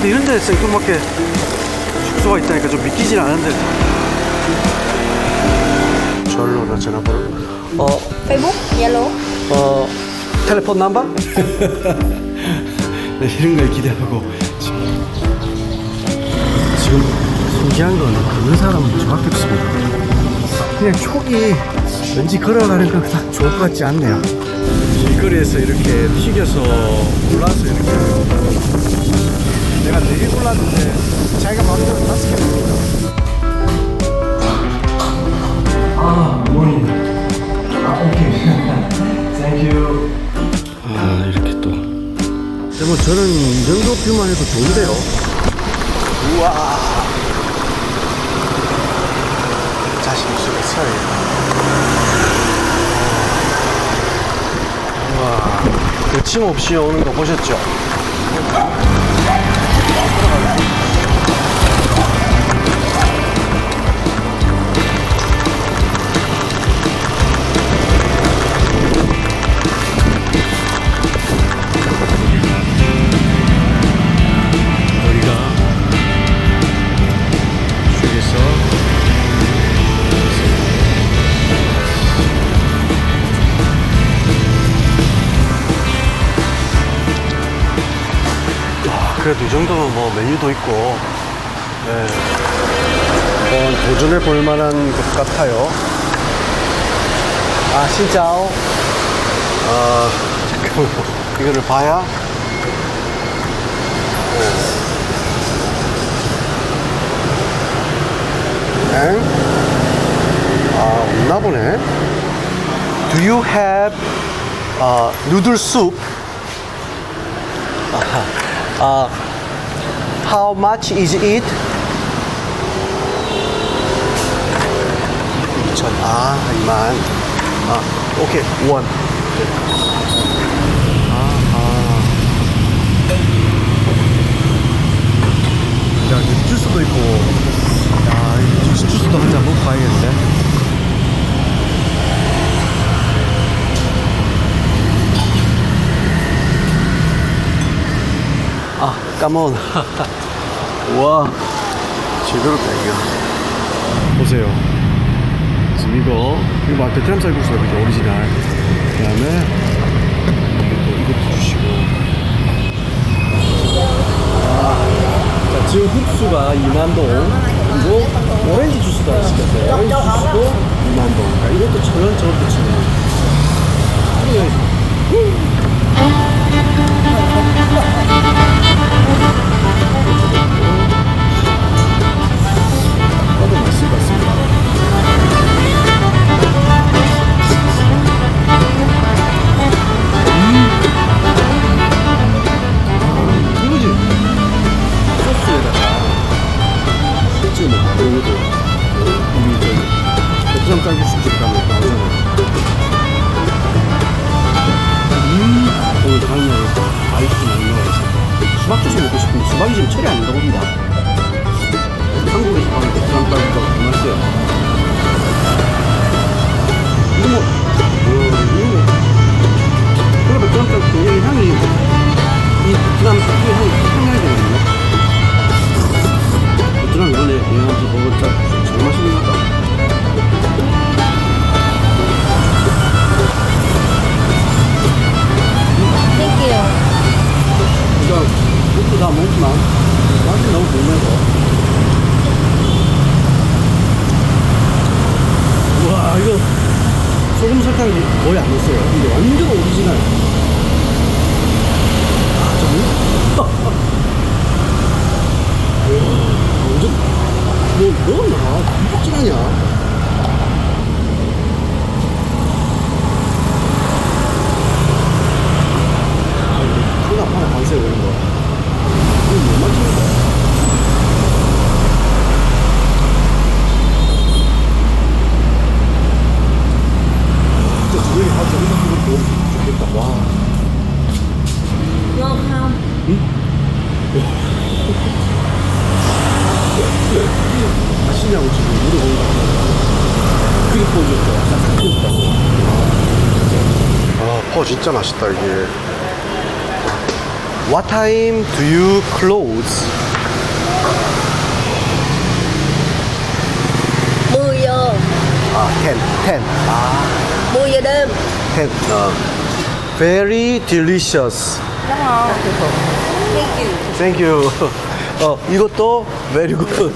근데 이런 데 생뚱맞게 숙소가 있다니까 좀 믿기진 않은데. 절로 나 전화번호. 어, Facebook, Zalo. 어. 텔레폰 넘버? 네, 이런 걸 기대하고 지금, 신기한 건 걷는 사람은 저밖에 없습니다. 그냥 촉이 왠지 걸어가는 건딱 좋을 것 같지 않네요. 길거리에서 이렇게 튀겨서 올라서 이렇게 내가 되게 골랐는데 자기가 마음대로 다섯 개 먹더라 아 모닝 아 오케이. 땡큐 아 이렇게 또. 근데 뭐 저는 이 정도 뷰만 해도 좋은데요. 우와. 자신 있으면 써야겠다 우와. 거침없이 오는 거 보셨죠? 그래도 이 정도면 뭐 메뉴도 있고 네. 한번 도전해 볼 만한 것 같아요 아 진짜오 아 잠깐만 이거를 봐야 엥? 아, 없나 보네. Do you have uh, noodle soup? 아하. 아, how much is it? 2천. 아, 2만. 아, 오케이. 원. 아하. 야, 이거 주스도 있고. 야, 이 주스, 주스도 한 잔 먹고 가야겠는데? 아, 까몬. 와, 제대로다, 이거. 보세요. 지금 이거, 이거 막 베트남 쌀국수가 그죠, 오리지널. 그 다음에, 또 이것도 주시고. 자, 지금 흡수가 2만동. 그리고 오렌지 주스도 하나 시켰어요. 오렌지 주스도 2만동. 그러니까 이것도 천 원, 저것도 천 원. Oh. 수박이 지금 철이 아닌가 봅니다 거의 안 넣었어요. 근데 완전 오리지널. 아 좀. 완전 뭐 넣었나? 깜짝하냐? 하나 하나 반세 오는 거. 이거 못 맞추는 거야. 진짜 주변에 다 저기서 쓰고 좋겠다. 와. Welcome. 맛있냐고 지금 물어보는 거 같아요. 그게 포즈였죠. 싹싹 튀었다고. 아, 퍼 진짜 맛있다, 이게. What time do you close? 10 giờ 아, 10, 10. 아, 10 giờ đêm 10. 어. Very delicious. Thank you. 어, 이것도 very good.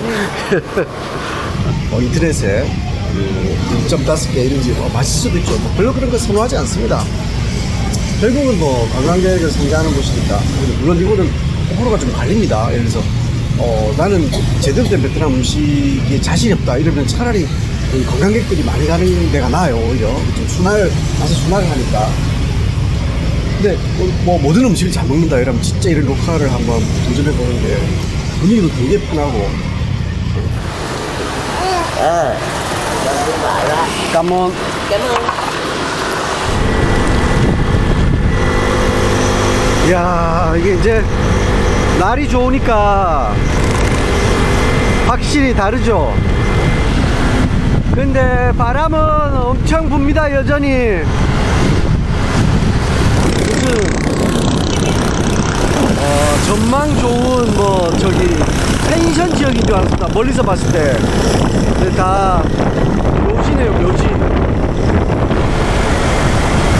어, 인터넷에 그 1.5개 이런지 뭐 맛있을 수도 있죠. 뭐 별로 그런 거 선호하지 않습니다. 결국은 뭐 관광객을 상대하는 곳이니까. 물론 이거는 호불호가 좀 갈립니다. 예를 들어서 어, 나는 제대로 된 베트남 음식에 자신이 없다 이러면 차라리 그 관광객들이 많이 가는 데가 나아요. 오히려 좀 순할 맛이 순하하니까. 근데 뭐 모든 음식을 잘 먹는다 이러면 진짜 이런 로컬을 한번 도전해 보는 게 분위기도 되게 편하고. 아, 까몬. Ơn 야 이게 이제 날이 좋으니까 확실히 다르죠. 근데 바람은 엄청 붑니다 여전히. 무슨 어, 전망 좋은 뭐 저기 펜션 지역인 줄 알았다 멀리서 봤을 때. 근데 다 묘지네요 묘지.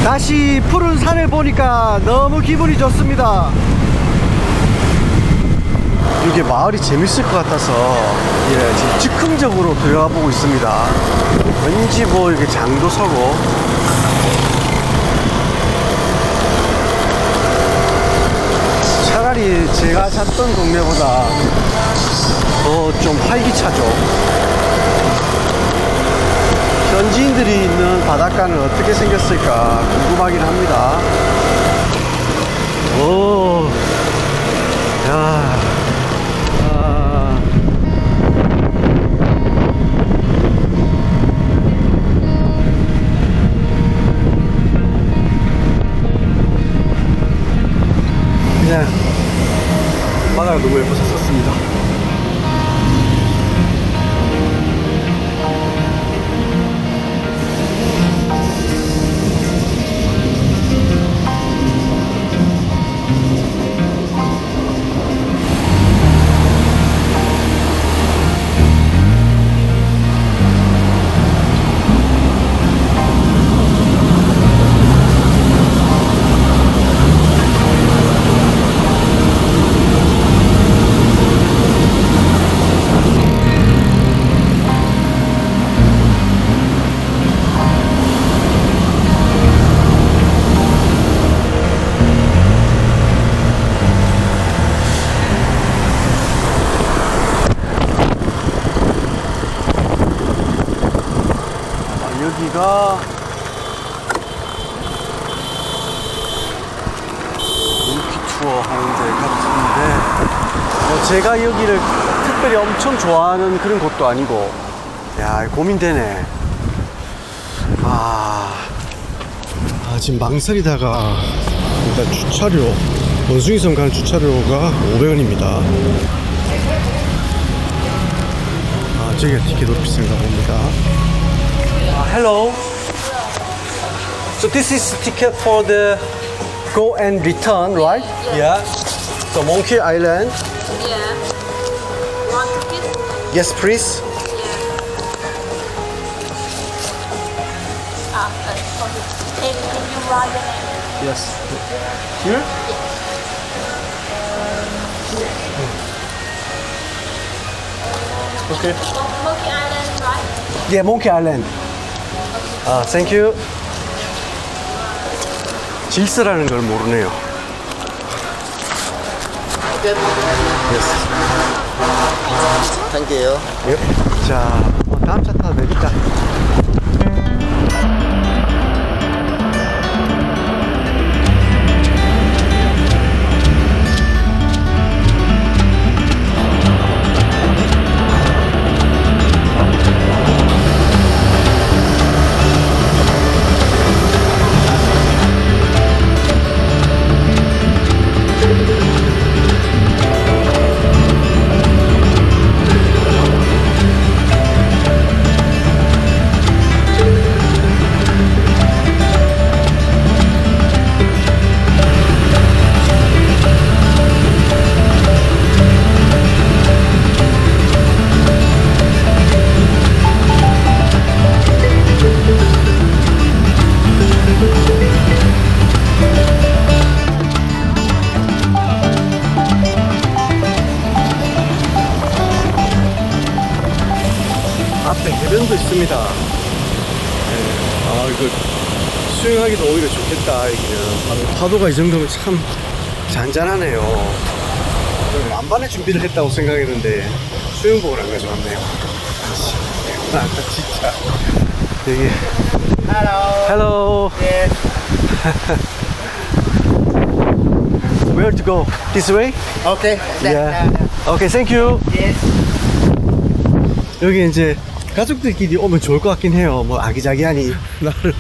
다시 푸른 산을 보니까 너무 기분이 좋습니다. 이게 마을이 재밌을 것 같아서 예, 지금 즉흥적으로 들어가 보고 있습니다. 왠지 뭐 이렇게 장도 서고 차라리 제가 샀던 동네보다 더 좀 활기차죠. 현지인들이 있는 바닷가는 어떻게 생겼을까 궁금하긴 합니다. 오, 야, 아. 그냥 바다가 너무 예뻐서 샀습니다. 여기가 몽키 투어 하는 데 같은데 뭐 제가 여기를 특별히 엄청 좋아하는 그런 곳도 아니고 야 고민되네. 아, 아 지금 망설이다가 일단 주차료 원숭이섬 가는 주차료가 500원입니다. 아 저기가 티켓 오피스인가 봅니다. Uh, hello. So this is ticket for the go and return, right? Yeah. So Monkey Island. Yeah One ticket Yes, please. À, Can, ah, can you write the name? Yes. Here? Okay. Monkey Island, right? Yeah, Monkey Island. 아, ah, thank you. 질서라는 걸 모르네요. 할게요. 예. 자, 뭐 다음 차 타도. 좋습니다. 수영하기도 오히려 좋겠다, 여기는. 파도가 이 정도면 참 잔잔하네요. 만반의 준비를 했다고 생각했는데 수영복을 안 가져왔네요. 아, 진짜. 여기. Hello. Hello. Yes. Where to go? This way? Okay. Yeah. Okay, thank you. Yes. 여기 이제 가족들끼리 오면 좋을 것 같긴 해요. 뭐 아기자기하니 나를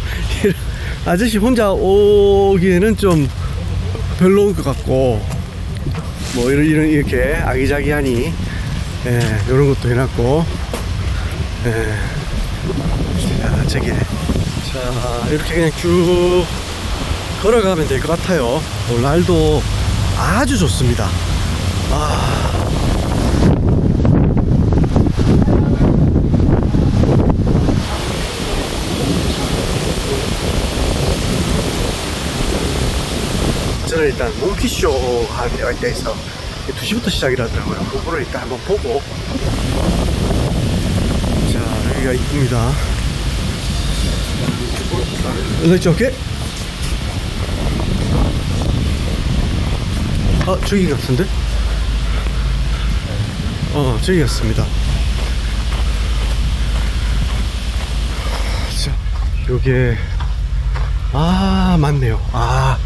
아저씨 혼자 오기에는 좀 별로일 것 같고 뭐 이런 이런 이렇게 아기자기하니 예, 이런 것도 해놨고 예. 자 저기 자 이렇게 그냥 쭉 걸어가면 될 것 같아요. 오늘 날도 아주 좋습니다. 아. 일단 몽키쇼 하는 데가 있다 해서 2시부터 시작이라더라고요. 그거를 일단 한번 보고 자 여기가 이쁩니다. Let's okay? 아 저기 같은데? 어 저기 같습니다. 자 요게 아 맞네요. 아